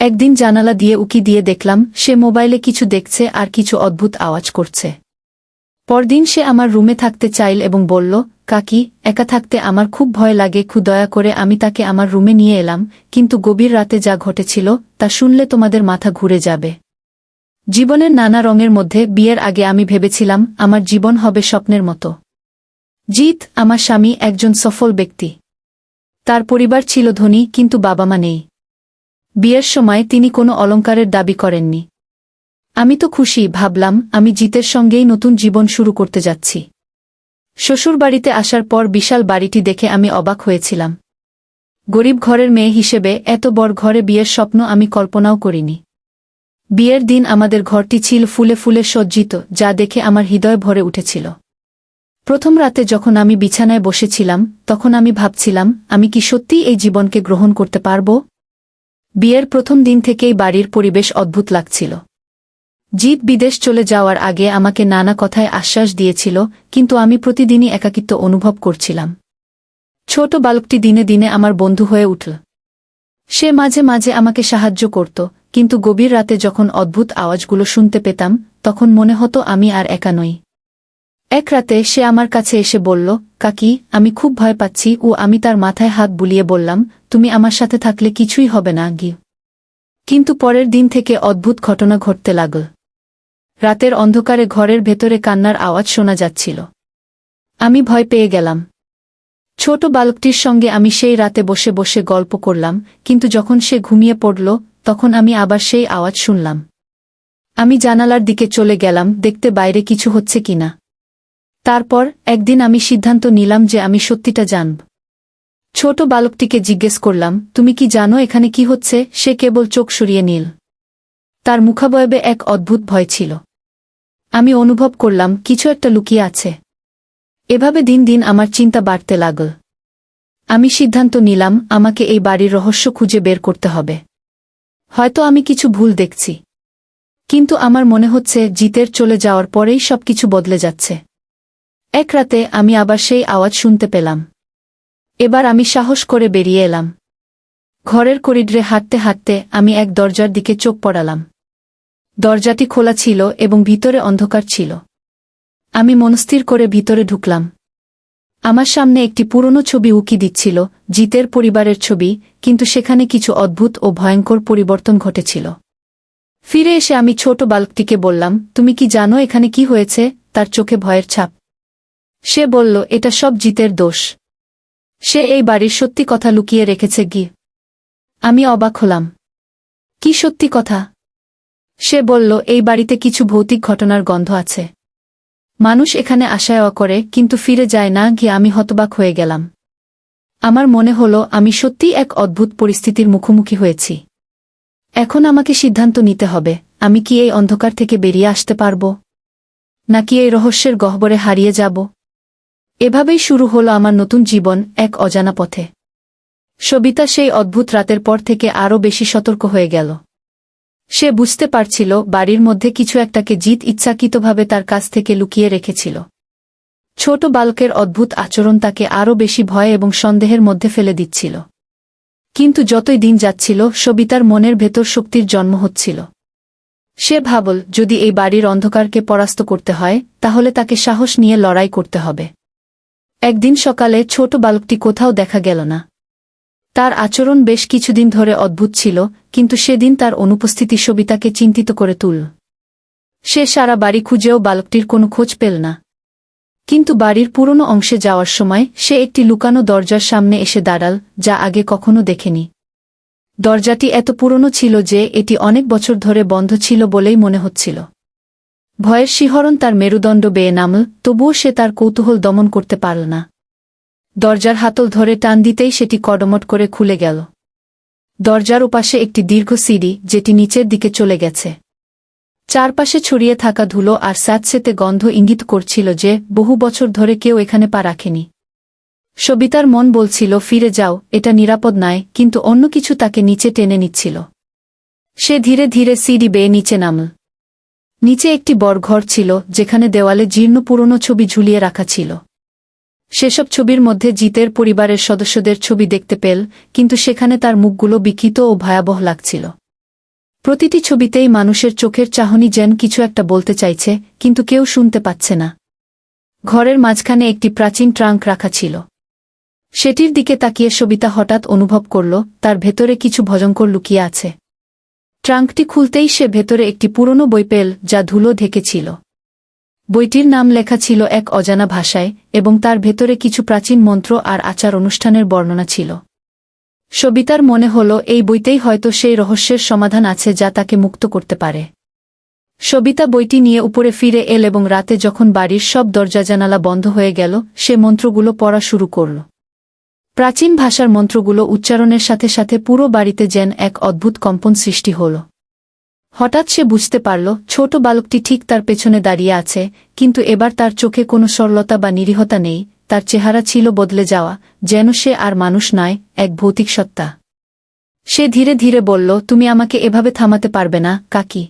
একদিন জানালা দিয়ে উকি দিয়ে দেখলাম, সে মোবাইলে কিছু দেখছে আর কিছু অদ্ভুত আওয়াজ করছে। পরদিন সে আমার রুমে থাকতে চাইল এবং বলল, কাকি, একা থাকতে আমার খুব ভয় লাগে খু দয়া করে আমি তাকে আমার রুমে নিয়ে এলাম, কিন্তু গভীর রাতে যা ঘটেছিল, তা শুনলে তোমাদের মাথা ঘুরে যাবে। জীবনের নানা রঙের মধ্যে বিয়ের আগে আমি ভেবেছিলাম, আমার জীবন হবে স্বপ্নের মতো। জিত আমার স্বামী, একজন সফল ব্যক্তি। তার পরিবার ছিল ধনী, কিন্তু বাবা মা নেই। বিয়ের সময় তিনি কোনো অলঙ্কারের দাবি করেননি। আমি তো খুশি, ভাবলাম, আমি জিতের সঙ্গেই নতুন জীবন শুরু করতে যাচ্ছি। শ্বশুরবাড়িতে আসার পর বিশাল বাড়িটি দেখে আমি অবাক হয়েছিলাম। গরিব ঘরের মেয়ে হিসেবে এত বড় ঘরে বিয়ের স্বপ্ন আমি কল্পনাও করিনি। বিয়ের দিন আমাদের ঘরটি ছিল ফুলে ফুলে সজ্জিত, যা দেখে আমার হৃদয় ভরে উঠেছিল। প্রথম রাতে যখন আমি বিছানায় বসেছিলাম, তখন আমি ভাবছিলাম, আমি কি সত্যিই এই জীবনকে গ্রহণ করতে পারব? বিয়ের প্রথম দিন থেকেই বাড়ির পরিবেশ অদ্ভুত লাগছিল। জিত বিদেশ চলে যাওয়ার আগে আমাকে নানা কথায় আশ্বাস দিয়েছিল, কিন্তু আমি প্রতিদিনই একাকিত্ব অনুভব করছিলাম। ছোট বালকটি দিনে দিনে আমার বন্ধু হয়ে উঠল। সে মাঝে মাঝে আমাকে সাহায্য করত, কিন্তু গভীর রাতে যখন অদ্ভুত আওয়াজগুলো শুনতে পেতাম, তখন মনে হতো আমি আর একা নই। এক রাতে সে আমার কাছে এসে বলল, কাকি, আমি খুব ভয় পাচ্ছি। ও আমি তার মাথায় হাত বুলিয়ে বললাম তুমি আমার সাথে থাকলে কিছুই হবে না গি কিন্তু পরের দিন থেকে অদ্ভুত ঘটনা ঘটতে লাগল। রাতের অন্ধকারে ঘরের ভেতরে কান্নার আওয়াজ শোনা যাচ্ছিল। আমি ভয় পেয়ে গেলাম। ছোট বালকটির সঙ্গে আমি সেই রাতে বসে বসে গল্প করলাম, কিন্তু যখন সে ঘুমিয়ে পড়ল, তখন আমি আবার সেই আওয়াজ শুনলাম। আমি জানালার দিকে চলে গেলাম, দেখতে বাইরে কিছু হচ্ছে কিনা। তারপর একদিন আমি সিদ্ধান্ত নিলাম যে আমি সত্যিটা জানব। ছোট বালকটিকে জিজ্ঞেস করলাম, তুমি কি জানো এখানে কি হচ্ছে? সে কেবল চোখ সরিয়ে নিল। তার মুখাবয়বে এক অদ্ভুত ভয় ছিল। আমি অনুভব করলাম, কিছু একটা লুকিয়ে আছে। এভাবে দিন দিন আমার চিন্তা বাড়তে লাগল। আমি সিদ্ধান্ত নিলাম, আমাকে এই বাড়ির রহস্য খুঁজে বের করতে হবে। হয়তো আমি কিছু ভুল দেখছি। কিন্তু আমার মনে হচ্ছে, জিতের চলে যাওয়ার পরেই সবকিছু বদলে যাচ্ছে। এক রাতে আমি আবার সেই আওয়াজ শুনতে পেলাম। এবার আমি সাহস করে বেরিয়ে এলাম। ঘরের করিডরে হাঁটতে হাঁটতে আমি এক দরজার দিকে চোখ পড়ালাম। দরজাটি খোলা ছিল এবং ভিতরে অন্ধকার ছিল। আমি মনস্থির করে ভিতরে ঢুকলাম। আমার সামনে একটি পুরনো ছবি উকি দিচ্ছিল, জিতের পরিবারের ছবি, কিন্তু সেখানে কিছু অদ্ভুত ও ভয়ঙ্কর পরিবর্তন ঘটেছিল। ফিরে এসে আমি ছোট বালকটিকে বললাম, তুমি কি জানো এখানে কি হয়েছে? তার চোখে ভয়ের ছাপ। সে বলল, এটা সব জিতের দোষ। সে এই বাড়ির সত্যি কথা লুকিয়ে রেখেছে গি আমি অবাক হলাম। কি সত্যি কথা? সে বলল, এই বাড়িতে কিছু ভৌতিক ঘটনার গন্ধ আছে। মানুষ এখানে আশায় করে কিন্তু ফিরে যায় না গিয়ে আমি হতবাক হয়ে গেলাম। আমার মনে হল, আমি সত্যিই এক অদ্ভুত পরিস্থিতির মুখোমুখি হয়েছি। এখন আমাকে সিদ্ধান্ত নিতে হবে, আমি কি এই অন্ধকার থেকে বেরিয়ে আসতে পারব? নাকি এই রহস্যের গহ্বরে হারিয়ে যাব? এভাবেই শুরু হল আমার নতুন জীবন এক অজানা পথে। সবিতা সেই অদ্ভুত রাতের পর থেকে আরও বেশি সতর্ক হয়ে গেল। সে বুঝতে পারছিল বাড়ির মধ্যে কিছু একটাকে জিত ইচ্ছাকৃতভাবে তার কাছ থেকে লুকিয়ে রেখেছিল। ছোট বালকের অদ্ভুত আচরণ তাকে আরও বেশি ভয় এবং সন্দেহের মধ্যে ফেলে দিচ্ছিল। কিন্তু যতই দিন যাচ্ছিল, সবিতার মনের ভেতর শক্তির জন্ম হচ্ছিল। সে ভাবল, যদি এই বাড়ির অন্ধকারকে পরাস্ত করতে হয়, তাহলে তাকে সাহস নিয়ে লড়াই করতে হবে। একদিন সকালে ছোট বালকটি কোথাও দেখা গেল না। তার আচরণ বেশ কিছুদিন ধরে অদ্ভুত ছিল, কিন্তু সেদিন তার অনুপস্থিতি সবিতাকে চিন্তিত করে তুল। সে সারা বাড়ি খুঁজেও বালকটির কোনো খোঁজ পেল না। কিন্তু বাড়ির পুরনো অংশে যাওয়ার সময় সে একটি লুকানো দরজার সামনে এসে দাঁড়াল, যা আগে কখনো দেখেনি। দরজাটি এত পুরনো ছিল যে এটি অনেক বছর ধরে বন্ধ ছিল বলেই মনে হচ্ছিল। ভয়ের শিহরণ তার মেরুদণ্ড বেয়ে নামল, তবুও সে তার কৌতূহল দমন করতে পারল না। দরজার হাতল ধরে টান দিতেই সেটি কডমট করে খুলে গেল। দরজার ওপাশে একটি দীর্ঘ সিঁড়ি, যেটি নিচের দিকে চলে গেছে। চারপাশে ছড়িয়ে থাকা ধুলো আর স্যাঁতসেতে গন্ধ ইঙ্গিত করছিল যে, বহু বছর ধরে কেউ এখানে পা রাখেনি। সবিতার মন বলছিল, ফিরে যাও, এটা নিরাপদ নয়, কিন্তু অন্য কিছু তাকে নিচে টেনে নিচ্ছিল। সে ধীরে ধীরে সিঁড়ি বেয়ে নিচে নামল। নিচে একটি বড় ঘর ছিল, যেখানে দেওয়ালে জীর্ণ পুরনো ছবি ঝুলিয়ে রাখা ছিল। সেসব ছবির মধ্যে জিতের পরিবারের সদস্যদের ছবি দেখতে পেল, কিন্তু সেখানে তার মুখগুলো বিকৃত ও ভয়াবহ লাগছিল। প্রতিটি ছবিতেই মানুষের চোখের চাহনি যেন কিছু একটা বলতে চাইছে, কিন্তু কেউ শুনতে পাচ্ছে না। ঘরের মাঝখানে একটি প্রাচীন ট্রাঙ্ক রাখা ছিল। সেটির দিকে তাকিয়ে সবিতা হঠাৎ অনুভব করল, তার ভেতরে কিছু ভজঙ্কর লুকিয়ে আছে। ট্রাঙ্কটি খুলতেই সে ভেতরে একটি পুরনো বই পেল, যা ধুলো ঢেকেছিল। বইটির নাম লেখা ছিল এক অজানা ভাষায়, এবং তার ভেতরে কিছু প্রাচীন মন্ত্র আর আচার অনুষ্ঠানের বর্ণনা ছিল। সবিতার মনে হল, এই বইতেই হয়তো সেই রহস্যের সমাধান আছে যা তাকে মুক্ত করতে পারে। সবিতা বইটি নিয়ে উপরে ফিরে এল এবং রাতে যখন বাড়ির সব দরজা জানালা বন্ধ হয়ে গেল, সে মন্ত্রগুলো পড়া শুরু করল। প্রাচীন ভাষার মন্ত্রগুলো উচ্চারণের সাথে সাথে পুরো বাড়িতে যেন এক অদ্ভুত কম্পন সৃষ্টি হল। হঠাৎ সে বুঝতে পারল, ছোট বালকটি ঠিক তার পেছনে দাঁড়িয়ে আছে, কিন্তু এবার তার চোখে কোনো সরলতা বা নিরীহতা নেই, তার চেহারা ছিল বদলে যাওয়া, যেন সে আর মানুষ নয়, এক ভৌতিক সত্তা। সে ধীরে ধীরে বলল, তুমি আমাকে এভাবে থামাতে পারবে না, কাকি।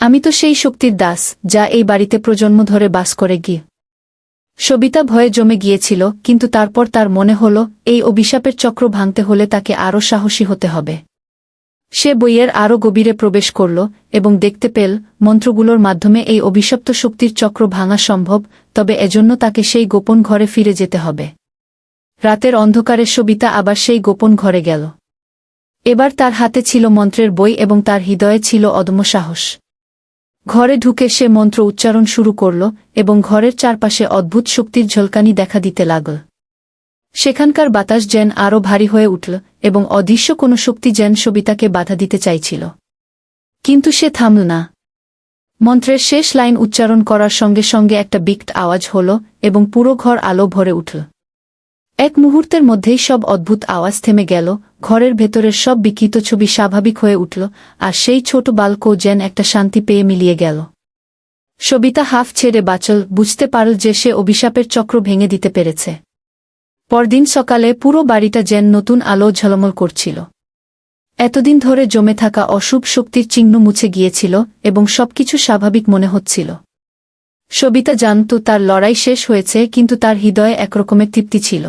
আমি তো সেই শক্তির দাস, যা এই বাড়িতে প্রজন্ম ধরে বাস করে গিয়ে সবিতা ভয়ে জমে গিয়েছিল, কিন্তু তারপর তার মনে হল, এই অভিশাপের চক্র ভাঙতে হলে তাকে আরও সাহসী হতে হবে। সে বইয়ের আরও গভীরে প্রবেশ করল এবং দেখতে পেল, মন্ত্রগুলোর মাধ্যমে এই অভিশপ্ত শক্তির চক্র ভাঙা সম্ভব, তবে এজন্য তাকে সেই গোপন ঘরে ফিরে যেতে হবে। রাতের অন্ধকারে সবিতা আবার সেই গোপন ঘরে গেল। এবার তার হাতে ছিল মন্ত্রের বই এবং তার হৃদয়ে ছিল অদম্য সাহস। ঘরে ঢুকে সে মন্ত্র উচ্চারণ শুরু করল এবং ঘরের চারপাশে অদ্ভুত শক্তির ঝলকানি দেখা দিতে লাগল। সেখানকার বাতাস যেন আরও ভারী হয়ে উঠল এবং অদৃশ্য কোনো শক্তি যেন সবিতাকে বাধা দিতে চাইছিল। কিন্তু সে থামল না। মন্ত্রের শেষ লাইন উচ্চারণ করার সঙ্গে সঙ্গে একটা বিকট আওয়াজ হল এবং পুরো ঘর আলো ভরে উঠল। এক মুহূর্তের মধ্যেই সব অদ্ভুত আওয়াজ থেমে গেল, ঘরের ভেতরের সব বিকৃত ছবি স্বাভাবিক হয়ে উঠল, আর সেই ছোট বালকও যেন একটা শান্তি পেয়ে মিলিয়ে গেল। সবিতা হাফ ছেড়ে বাঁচল, বুঝতে পারল যে সে অভিশাপের চক্র ভেঙে দিতে পেরেছে। পরদিন সকালে পুরো বাড়িটা যেন নতুন আলো ঝলমল করছিল। এতদিন ধরে জমে থাকা অশুভ শক্তির চিহ্ন মুছে গিয়েছিল এবং সবকিছু স্বাভাবিক মনে হচ্ছিল। সবিতা জানত তার লড়াই শেষ হয়েছে, কিন্তু তার হৃদয়ে একরকমের তৃপ্তি ছিল।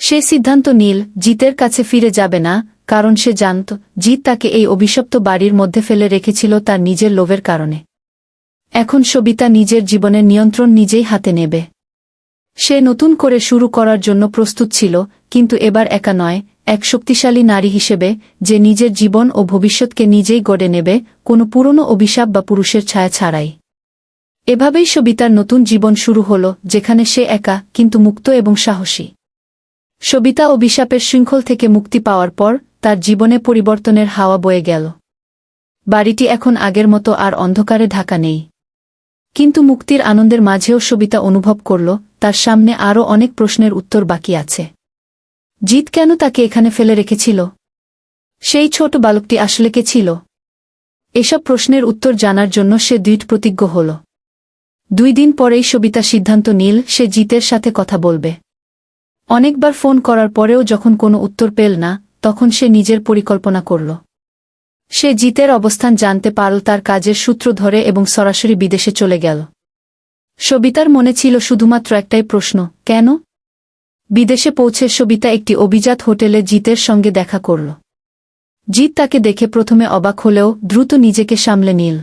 সে সিদ্ধান্ত নীল, জিতের কাছে ফিরে যাবে না, কারণ সে জানত, জিত তাকে এই অভিশপ্ত বাড়ির মধ্যে ফেলে রেখেছিল তার নিজের লোভের কারণে। এখন সবিতা নিজের জীবনের নিয়ন্ত্রণ নিজেই হাতে নেবে। সে নতুন করে শুরু করার জন্য প্রস্তুত ছিল, কিন্তু এবার একা নয়, এক শক্তিশালী নারী হিসেবে, যে নিজের জীবন ও ভবিষ্যৎকে নিজেই গড়ে নেবে, কোনো পুরনো অভিশাপ বা পুরুষের ছায়া ছাড়াই। এভাবেই সবিতার নতুন জীবন শুরু হল, যেখানে সে একা, কিন্তু মুক্ত এবং সাহসী। সবিতা অভিশাপের শৃঙ্খল থেকে মুক্তি পাওয়ার পর তার জীবনে পরিবর্তনের হাওয়া বয়ে গেল। বাড়িটি এখন আগের মতো আর অন্ধকারে ঢাকা নেই। কিন্তু মুক্তির আনন্দের মাঝেও সবিতা অনুভব করল, তার সামনে আরও অনেক প্রশ্নের উত্তর বাকি আছে। জিত কেন তাকে এখানে ফেলে রেখেছিল? সেই ছোট বালকটি আসলে কে ছিল? এসব প্রশ্নের উত্তর জানার জন্য সে দৃঢ় প্রতিজ্ঞ হল। দুই দিন পরেই সবিতা সিদ্ধান্ত নীল, সে জিতের সাথে কথা বলবে। অনেকবার ফোন করার পরেও যখন কোনো উত্তর পেল না, তখন সে নিজের পরিকল্পনা করল। সে জিতের অবস্থান জানতে পারল তার কাজের সূত্র ধরে এবং সরাসরি বিদেশে চলে গেল। সবিতার মনে ছিল শুধুমাত্র একটাই প্রশ্ন, কেন? বিদেশে পৌঁছে সবিতা একটি অভিজাত হোটেলে জিতের সঙ্গে দেখা করল। জিত তাকে দেখে প্রথমে অবাক হলেও দ্রুত নিজেকে সামলে নিল।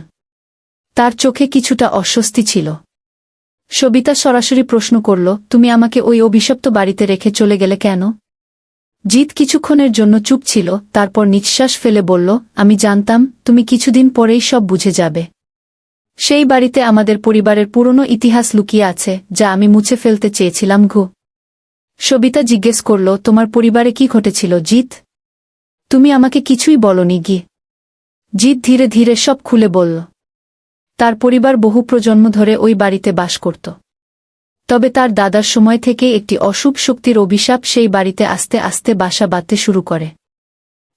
তার চোখে কিছুটা অস্বস্তি ছিল। সবিতা সরাসরি প্রশ্ন করল, তুমি আমাকে ওই অভিশপ্ত বাড়িতে রেখে চলে গেলে কেন? জিত কিছুক্ষণের জন্য চুপ ছিল, তারপর নিঃশ্বাস ফেলে বলল, আমি জানতাম, তুমি কিছুদিন পরেই সব বুঝে যাবে। সেই বাড়িতে আমাদের পরিবারের পুরনো ইতিহাস লুকিয়ে আছে, যা আমি মুছে ফেলতে চেয়েছিলাম, ঘু। সবিতা জিজ্ঞেস করল, তোমার পরিবারে কি ঘটেছিল জিত তুমি আমাকে কিছুই বলনি, গি। জিত ধীরে ধীরে সব খুলে বলল তার পরিবার বহু প্রজন্ম ধরে ওই বাড়িতে বাস করত। তবে তার দাদার সময় থেকে একটি অশুভ শক্তির অভিশাপ সেই বাড়িতে আস্তে আস্তে বাসা বাঁধতে শুরু করে।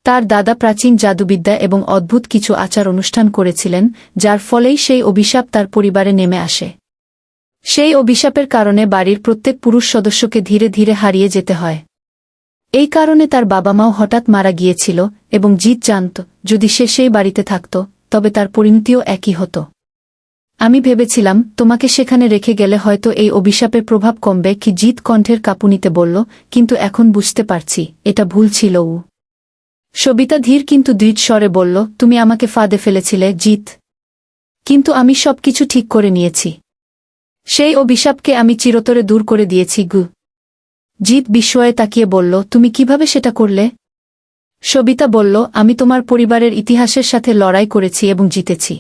তার দাদা প্রাচীন জাদুবিদ্যা এবং অদ্ভুত কিছু আচার অনুষ্ঠান করেছিলেন, যার ফলেই সেই অভিশাপ তার পরিবারে নেমে আসে। সেই অভিশাপের কারণে বাড়ির প্রত্যেক পুরুষ সদস্যকে ধীরে ধীরে হারিয়ে যেতে হয়। এই কারণে তার বাবা মাও হঠাৎ মারা গিয়েছিল এবং জিত জানত, যদি সে সেই বাড়িতে থাকত, তবে তার পরিণতিও একই হতো। আমি ভেবেছিলাম, তোমাকে সেখানে রেখে গেলে হয়তো এই অভিশাপের প্রভাব কমবে কি জিত কণ্ঠের কাপুনিতে বলল, কিন্তু এখন বুঝতে পারছি, এটা ভুল ছিল উ। সবিতা ধীর কিন্তু দৃঢ় স্বরে বলল, তুমি আমাকে ফাঁদে ফেলেছিলে জিত কিন্তু আমি সব কিছু ঠিক করে নিয়েছি। সেই অভিশাপকে আমি চিরতরে দূর করে দিয়েছি, গু। জিত বিস্ময়ে তাকিয়ে বলল, তুমি কীভাবে সেটা করলে? সবিতা বলল, আমি তোমার পরিবারের ইতিহাসের সাথে লড়াই করেছি এবং জিতেছি।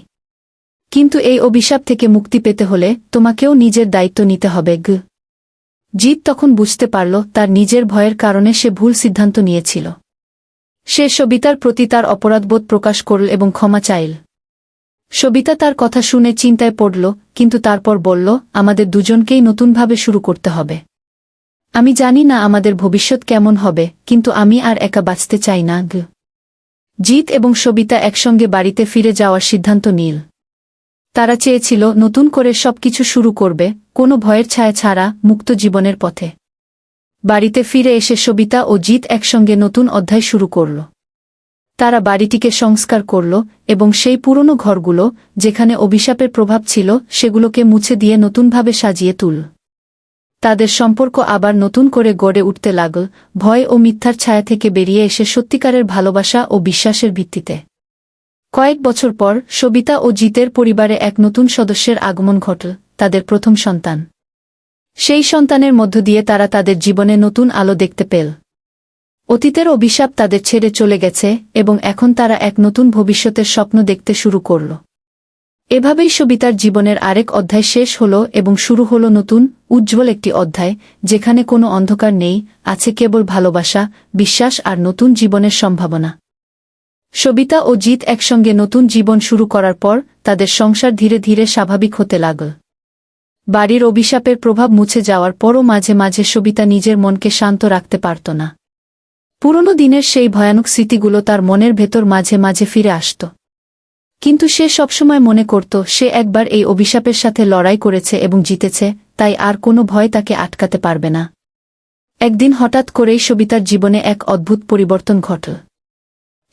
কিন্তু এই অভিশাপ থেকে মুক্তি পেতে হলে তোমাকেও নিজের দায়িত্ব নিতে হবে, গ। জিত তখন বুঝতে পারল তার নিজের ভয়ের কারণে সে ভুল সিদ্ধান্ত নিয়েছিল। সে সবিতার প্রতি তার অপরাধবোধ প্রকাশ করল এবং ক্ষমা চাইল। সবিতা তার কথা শুনে চিন্তায় পড়ল, কিন্তু তারপর বলল, আমাদের দুজনকেই নতুনভাবে শুরু করতে হবে। আমি জানি না আমাদের ভবিষ্যৎ কেমন হবে, কিন্তু আমি আর একা বাঁচতে চাই না, গ। জিৎ এবং সবিতা একসঙ্গে বাড়িতে ফিরে যাওয়ার সিদ্ধান্ত নিল। তারা চেয়েছিল নতুন করে সবকিছু শুরু করবে, কোনো ভয়ের ছায়া ছাড়া মুক্ত জীবনের পথে। বাড়িতে ফিরে এসে সবিতা ও জিত একসঙ্গে নতুন অধ্যায় শুরু করল। তারা বাড়িটিকে সংস্কার করল এবং সেই পুরনো ঘরগুলো, যেখানে অভিশাপের প্রভাব ছিল, সেগুলোকে মুছে দিয়ে নতুনভাবে সাজিয়ে তুল। তাদের সম্পর্ক আবার নতুন করে গড়ে উঠতে লাগল, ভয় ও মিথ্যার ছায়া থেকে বেরিয়ে এসে সত্যিকারের ভালোবাসা ও বিশ্বাসের ভিত্তিতে। কয়েক বছর পর সবিতা ও জিতের পরিবারে এক নতুন সদস্যের আগমন ঘটল, তাদের প্রথম সন্তান। সেই সন্তানের মধ্য দিয়ে তারা তাদের জীবনে নতুন আলো দেখতে পেল। অতীতের অভিশাপ তাদের ছেড়ে চলে গেছে এবং এখন তারা এক নতুন ভবিষ্যতের স্বপ্ন দেখতে শুরু করল। এভাবেই সবিতার জীবনের আরেক অধ্যায় শেষ হল এবং শুরু হল নতুন, উজ্জ্বল একটি অধ্যায়, যেখানে কোনো অন্ধকার নেই, আছে কেবল ভালোবাসা, বিশ্বাস আর নতুন জীবনের সম্ভাবনা। সবিতা ও জিত একসঙ্গে নতুন জীবন শুরু করার পর তাদের সংসার ধীরে ধীরে স্বাভাবিক হতে লাগল। বাড়ির অভিশাপের প্রভাব মুছে যাওয়ার পরও মাঝে মাঝে সবিতা নিজের মনকে শান্ত রাখতে পারত না। পুরনো দিনের সেই ভয়ানক স্মৃতিগুলো তার মনের ভেতর মাঝে মাঝে ফিরে আসত। কিন্তু সে সবসময় মনে করত, সে একবার এই অভিশাপের সাথে লড়াই করেছে এবং জিতেছে, তাই আর কোনো ভয় তাকে আটকাতে পারবে না। একদিন হঠাৎ করেই সবিতার জীবনে এক অদ্ভুত পরিবর্তন ঘটল।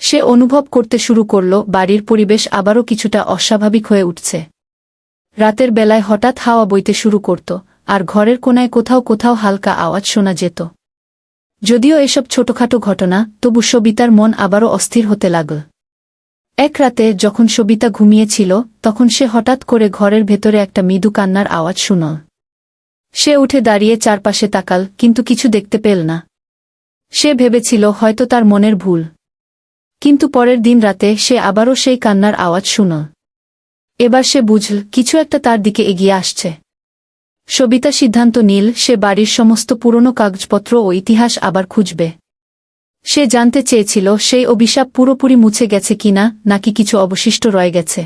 সে অনুভব করতে শুরু করল, বাড়ির পরিবেশ আবারও কিছুটা অস্বাভাবিক হয়ে উঠছে। রাতের বেলায় হঠাৎ হাওয়া বইতে শুরু করত, আর ঘরের কোনায় কোথাও কোথাও হালকা আওয়াজ শোনা যেত। যদিও এসব ছোটখাটো ঘটনা, তবু সবিতার মন আবারও অস্থির হতে লাগল। এক রাতে যখন সবিতা ঘুমিয়েছিল, তখন সে হঠাৎ করে ঘরের ভেতরে একটা মৃদু কান্নার আওয়াজ শুনল। সে উঠে দাঁড়িয়ে চারপাশে তাকাল, কিন্তু কিছু দেখতে পেল না। সে ভেবেছিল হয়তো তার মনের ভুল। কিন্তু পরের দিন রাতে সে আবারও সেই কান্নার আওয়াজ শুনল এবার সে বুঝল, কিছু একটা তার দিকে এগিয়ে আসছে। সবিতা সিদ্ধান্ত নীল, সে বাড়ির সমস্ত পুরনো কাগজপত্র ও ইতিহাস আবার খুঁজবে। সে জানতে চেয়েছিল, সেই অভিশাপ পুরোপুরি মুছে গেছে কিনা, নাকি কিছু অবশিষ্ট রয়ে গেছে।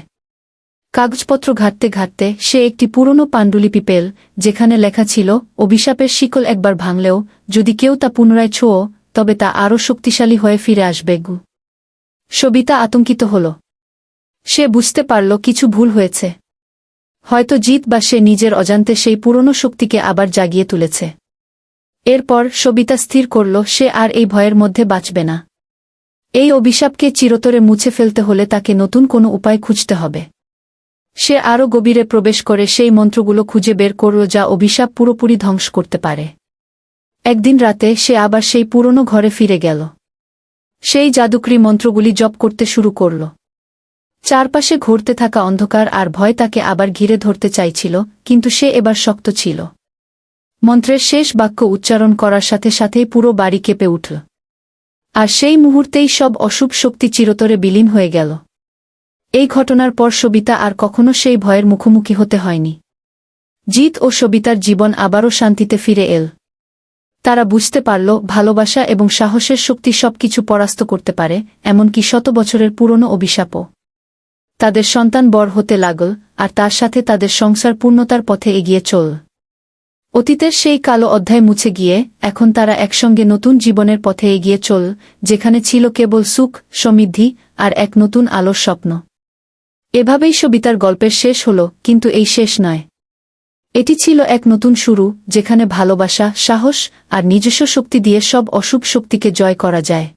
কাগজপত্র ঘাটতে ঘাটতে সে একটি পুরনো পাণ্ডুলিপি পেল, যেখানে লেখা ছিল, অভিশাপের শিকল একবার ভাঙলেও, যদি কেউ তা পুনরায় ছোঁয়, তবে তা আরও শক্তিশালী হয়ে ফিরে আসবে গু। সবিতা আতঙ্কিত হল। সে বুঝতে পারল কিছু ভুল হয়েছে। হয়তো জিত বা সে নিজের অজান্তে সেই পুরনো শক্তিকে আবার জাগিয়ে তুলেছে। এরপর সবিতা স্থির করল, সে আর এই ভয়ের মধ্যে বাঁচবে না। এই অভিশাপকে চিরতরে মুছে ফেলতে হলে তাকে নতুন কোনো উপায় খুঁজতে হবে। সে আরও গভীরে প্রবেশ করে সেই মন্ত্রগুলো খুঁজে বের করল যা অভিশাপ পুরোপুরি ধ্বংস করতে পারে। একদিন রাতে সে আবার সেই পুরনো ঘরে ফিরে গেল। সেই জাদুকরি মন্ত্রগুলি জপ করতে শুরু করল। চারপাশে ঘুরতে থাকা অন্ধকার আর ভয় তাকে আবার ঘিরে ধরতে চাইছিল, কিন্তু সে এবার শক্ত ছিল। মন্ত্রের শেষ বাক্য উচ্চারণ করার সাথে সাথেই পুরো বাড়ি কেঁপে উঠল। আর সেই মুহূর্তেই সব অশুভ শক্তি চিরতরে বিলীন হয়ে গেল। এই ঘটনার পর সবিতা আর কখনো সেই ভয়ের মুখোমুখি হতে হয়নি। জিত ও সবিতার জীবন আবারও শান্তিতে ফিরে এল। তারা বুঝতে পারল ভালোবাসা এবং সাহসের শক্তি সবকিছু পরাস্ত করতে পারে, এমনকি শত বছরের পুরনো অভিশাপও। তাদের সন্তান বড় হতে লাগল, আর তার সাথে তাদের সংসার পূর্ণতার পথে এগিয়ে চল। অতীতের সেই কালো অধ্যায় মুছে গিয়ে, এখন তারা একসঙ্গে নতুন জীবনের পথে এগিয়ে চল, যেখানে ছিল কেবল সুখ, সমৃদ্ধি, আর এক নতুন আলোর স্বপ্ন। এভাবেই সবিতার গল্পের শেষ হল, কিন্তু এই শেষ নয়। এটি ছিল এক নতুন শুরু, যেখানে ভালোবাসা, সাহস আর নিজস্ব শক্তি দিয়ে সব অশুভ শক্তিকে জয় করা যায়।